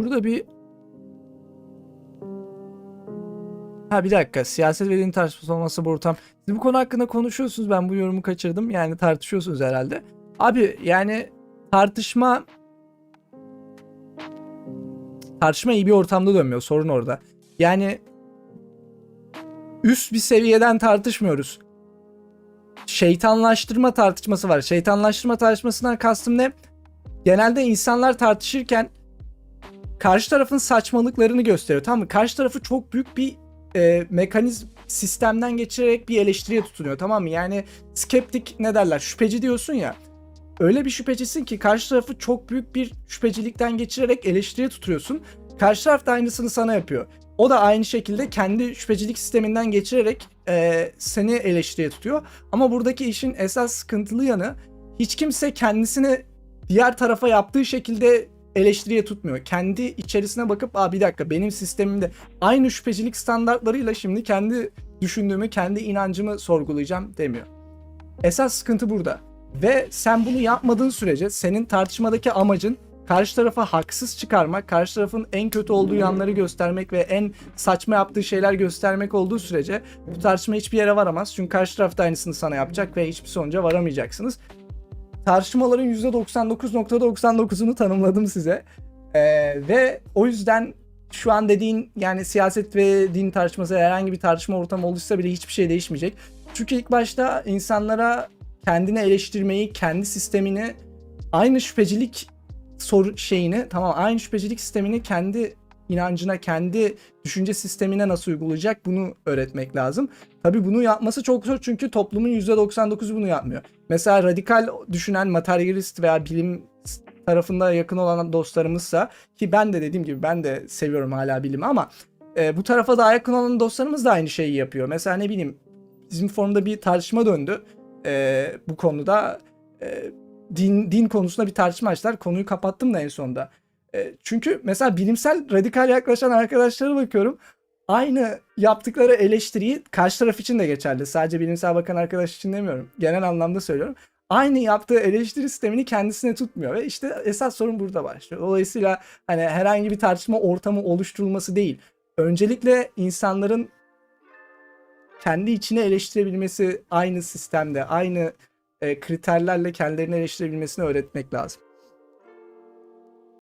Burada bir Ha bir dakika. Siyaset ve din tartışması bu ortam. Siz bu konu hakkında konuşuyorsunuz. Ben bu yorumu kaçırdım. Yani tartışıyorsunuz herhalde. Abi yani tartışma tartışma iyi bir ortamda dönmüyor. Sorun orada. Yani üst bir seviyeden tartışmıyoruz. Şeytanlaştırma tartışması var. Şeytanlaştırma tartışmasından kastım ne? Genelde insanlar tartışırken karşı tarafın saçmalıklarını gösteriyor. Tamam mı? Karşı tarafı çok büyük bir e, mekanizm sistemden geçirerek bir eleştiriye tutunuyor. Tamam mı? Yani skeptik ne derler? Şüpheci diyorsun ya. Öyle bir şüphecisin ki karşı tarafı çok büyük bir şüphecilikten geçirerek eleştiriye tutuyorsun. Karşı taraf da aynısını sana yapıyor. O da aynı şekilde kendi şüphecilik sisteminden geçirerek e, seni eleştiriye tutuyor. Ama buradaki işin esas sıkıntılı yanı hiç kimse kendisini diğer tarafa yaptığı şekilde eleştiriye tutmuyor. Kendi içerisine bakıp Aa, bir dakika benim sistemimde aynı şüphecilik standartlarıyla şimdi kendi düşündüğümü, kendi inancımı sorgulayacağım demiyor. Esas sıkıntı burada. Ve sen bunu yapmadığın sürece senin tartışmadaki amacın karşı tarafa haksız çıkarmak, karşı tarafın en kötü olduğu yanları göstermek ve en saçma yaptığı şeyler göstermek olduğu sürece bu tartışma hiçbir yere varamaz. Çünkü karşı taraf da aynısını sana yapacak ve hiçbir sonuca varamayacaksınız. Tartışmaların %99.99'unu tanımladım size. Ee, ve o yüzden şu an dediğin yani siyaset ve din tartışması herhangi bir tartışma ortamı oluşsa bile hiçbir şey değişmeyecek. Çünkü ilk başta insanlara kendini eleştirmeyi, kendi sistemini aynı şüphecilik soru şeyini tamam aynı şüphecilik sistemini kendi inancına, kendi düşünce sistemine nasıl uygulayacak bunu öğretmek lazım. Tabii bunu yapması çok zor çünkü toplumun %99'u bunu yapmıyor. Mesela radikal düşünen materyalist veya bilim tarafında yakın olan dostlarımızsa ki ben de dediğim gibi ben de seviyorum hala bilimi ama e, bu tarafa daha yakın olan dostlarımız da aynı şeyi yapıyor. Mesela ne bileyim bizim forumda bir tartışma döndü e, bu konuda. E, din, din konusunda bir tartışma açtılar. Konuyu kapattım da en sonunda. E, çünkü mesela bilimsel radikal yaklaşan arkadaşlara bakıyorum. Aynı yaptıkları eleştiriyi karşı taraf için de geçerli. Sadece bilimsel bakan arkadaş için demiyorum. Genel anlamda söylüyorum. Aynı yaptığı eleştiri sistemini kendisine tutmuyor ve işte esas sorun burada başlıyor. Dolayısıyla hani herhangi bir tartışma ortamı oluşturulması değil. Öncelikle insanların kendi içine eleştirebilmesi aynı sistemde, aynı e, kriterlerle kendilerini eleştirebilmesini öğretmek lazım.